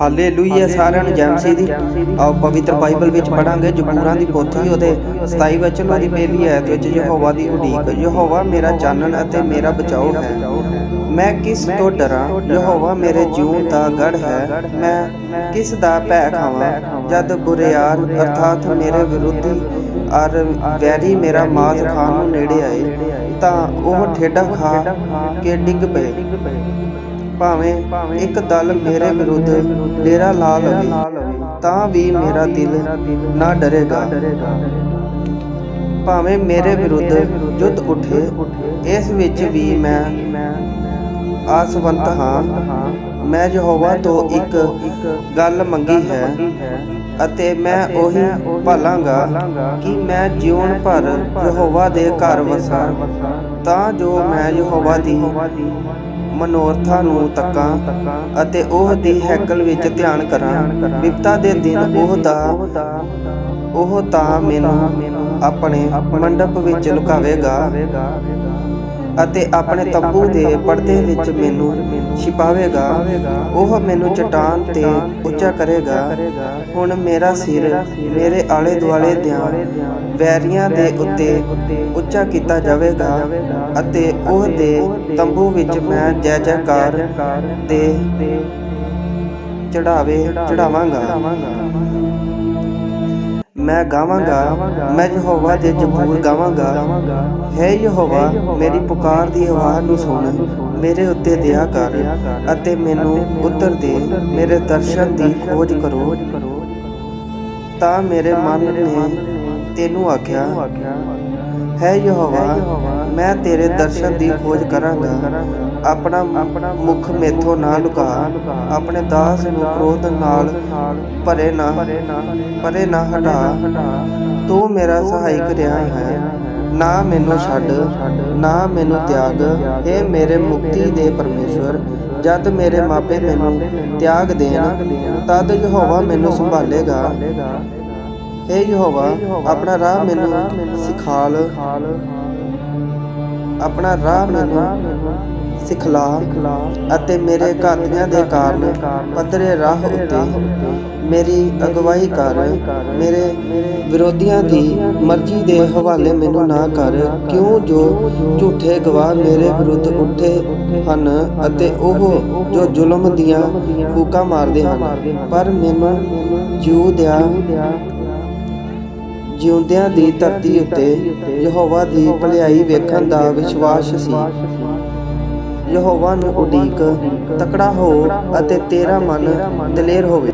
Hallelujah ਸਾਰਿਆਂ ਨੂੰ ਜੈ ਮਸੀਹ ਦੀ ਆਓ ਪਵਿੱਤਰ ਬਾਈਬਲ ਵਿੱਚ ਪੜਾਂਗੇ ਜ਼ਬੂਰਾਂ ਦੀ ਪੋਥੀ ਉਹਦੇ 27 ਵਚਨ ਵਾਲੀ ਪਹਿਲੀ ਆਇਤ ਵਿੱਚ ਯਹੋਵਾ ਦੀ ਉਡੀਕ। ਯਹੋਵਾ ਮੇਰਾ ਚਾਨਣ ਅਤੇ ਮੇਰਾ ਬਚਾਓ ਹੈ। ਮੈਂ ਕਿਸ ਤੋਂ ਡਰਾਂ? ਯਹੋਵਾ ਮੇਰੇ ਜੀਵਨ ਦਾ ਗੜ ਹੈ। ਮੈਂ ਕਿਸ ਦਾ ਭੈ ਖਾਵਾਂ? ਜਦ ਬੁਰਿਆਰ ਅਰਥਾਤ ਮੇਰੇ ਵਿਰੋਧੀ ਔਰ ਵੈਰੀ ਮੇਰਾ ਮਾਸ ਖਾਣ ਨੂੰ ਨੇੜੇ ਆਏ। ਤਾਂ ਉਹ ਠੇਡਾ ਖਾ ਕੇ ਡਿੱਗ ਪਏ। ਭਾਵੇਂ ਇੱਕ ਦਲ ਮੇਰੇ ਵਿਰੁੱਧ ਡੇਰਾ ਲਾ ਲਵੇ, ਤਾਂ ਵੀ ਮੇਰਾ ਦਿਲ ਨਾ ਡਰੇਗਾ। ਭਾਵੇਂ ਮੇਰੇ ਵਿਰੁੱਧ ਜੁੱਧ ਉੱਠੇ, ਇਸ ਵਿੱਚ ਵੀ ਮੈਂ ਆਸਵੰਤ ਹਾਂ। ਮੈਂ ਯਹੋਵਾ ਤੋਂ ਇੱਕ ਗੱਲ ਮੰਗੀ ਹੈ ਅਤੇ ਮੈਂ ਉਹੀ ਭਾਲਾਂਗਾ ਕਿ ਮੈਂ ਜੀਵਨ ਭਰ ਯਹੋਵਾ ਦੇ ਘਰ ਵਸਾਂ, ਤਾਂ ਜੋ ਮੈਂ ਯਹੋਵਾ ਦੀ ਮਨੋਰਥਾਂ ਨੂੰ ਤੱਕਾਂ ਅਤੇ ਉਹ ਦੀ ਹੈਕਲ ਵਿੱਚ ਧਿਆਨ ਕਰਾਂ। ਵਿਪਤਾ ਦੇ ਦਿਨ ਉਹ ਦਾ, ਉਹ ਤਾਂ ਮੈਨੂੰ ਆਪਣੇ ਮੰਡਪ ਵਿੱਚ ਲੁਕਾਵੇਗਾ। ਅਤੇ ਆਪਣੇ ਤੰਬੂ ਦੇ ਪਰਦੇ ਵਿੱਚ ਮੈਨੂੰ ਛਿਪਾਵੇਗਾ। ਉਹ ਮੈਨੂੰ ਚਟਾਨ ਤੇ ਉੱਚਾ ਕਰੇਗਾ। ਹੁਣ ਮੇਰਾ ਸਿਰ ਮੇਰੇ ਆਲੇ ਦੁਆਲੇ ਦਿਆਂ ਵੈਰੀਆਂ ਦੇ ਉੱਤੇ ਉੱਚਾ ਕੀਤਾ ਜਾਵੇਗਾ ਅਤੇ ਉਹ ਦੇ ਤੰਬੂ ਵਿੱਚ ਮੈਂ ਜੈ ਜੈਕਾਰ ਦੇ ਚੜਾਵੇ ਚੜਾਵਾਂਗਾ। ਮੈਂ ਗਾਵਾਂਗਾ, ਮੈਂ ਯਹੋਵਾ ਦੇ ਜਬੂਰ ਗਾਵਾਂਗਾ। ਹੈ ਯਹੋਵਾ, ਮੇਰੀ ਪੁਕਾਰ ਦੀ ਆਵਾਜ਼ ਨੂੰ ਸੁਣ, ਮੇਰੇ ਉੱਤੇ ਦਇਆ ਕਰ ਅਤੇ ਮੈਨੂੰ ਉੱਤਰ ਦੇ, ਮੇਰੇ ਦਰਸ਼ਨ ਦੀ ਖੋਜ ਕਰੋ। ਤਾਂ ਮੇਰੇ ਮਨ ਨੇ ਤੈਨੂੰ ਆਖਿਆ ਹੈ ਯਹੋਵਾ ਮੈਂ ਤੇਰੇ ਦਰਸ਼ਨ ਦੀ ਖੋਜ ਕਰਾਂਗਾ। ਆਪਣਾ ਮੁਖ ਮੇਥੋਂ ਨਾ ਲੁਕਾ। ਆਪਣੇ ਦਾਸ ਨੂੰ ਕ੍ਰੋਧ ਨਾਲ ਭਰੇ ਨਾ ਪਰੇ ਨਾ ਹਟਾ। ਤੂੰ ਮੇਰਾ ਸਹਾਇਕ ਰਿਹਾ ਹੈ। ਨਾ ਮੈਨੂੰ ਛੱਡ। ਨਾ ਮੈਨੂੰ ਤਿਆਗ। ਏ ਮੇਰੇ ਮੁਕਤੀ ਦੇ ਪਰਮੇਸ਼ਵਰ। ਜਦ ਮੇਰੇ ਮਾਪੇ ਮੈਨੂੰ ਤਿਆਗ ਦੇਣ ਤਦ ਯਹੋਵਾ ਮੈਨੂੰ ਸੰਭਾਲੇਗਾ। ਏ ਯਹੋਵਾ ਆਪਣਾ ਰਾਹ ਮੈਨੂੰ ਸਿਖਾਲ। ਆਪਣਾ ਰਾਹ ਮੈਨੂੰ ਸਿਖਲਾ ਅਤੇ ਮੇਰੇ ਘਾਤੀਆਂ ਦੇ ਕਾਰਨ ਪੱਧਰੇ ਰਾਹ ਉੱਤੇ ਮੇਰੀ ਅਗਵਾਈ ਕਰ ਮੇਰੇ ਵਿਰੋਧੀਆਂ ਦੀ ਮਰਜ਼ੀ ਦੇ ਹਵਾਲੇ ਮੈਨੂੰ ਨਾ ਕਰ ਕਿਉਂ ਜੋ ਝੂਠੇ ਗਵਾਹ ਮੇਰੇ ਵਿਰੁੱਧ ਉੱਠੇ ਹਨ ਅਤੇ ਉਹ ਜੋ ਜ਼ੁਲਮ ਦੀਆਂ ਫੂਕਾਂ ਮਾਰਦੇ ਹਨ। ਪਰ ਮੈਨੂੰ ਜਿਉ ਦਿਆ ਜਿਉਂਦਿਆਂ ਦੀ ਧਰਤੀ ਉੱਤੇ ਯਹੋਵਾ ਦੀ ਭਲਾਈ ਵੇਖਣ ਦਾ ਵਿਸ਼ਵਾਸ ਸੀ। ਯਹੋਵਾ ਨੂੰ ਉਡੀਕ, ਤਕੜਾ ਹੋ ਅਤੇ ਤੇਰਾ ਮਨ ਦਲੇਰ ਹੋਵੇ।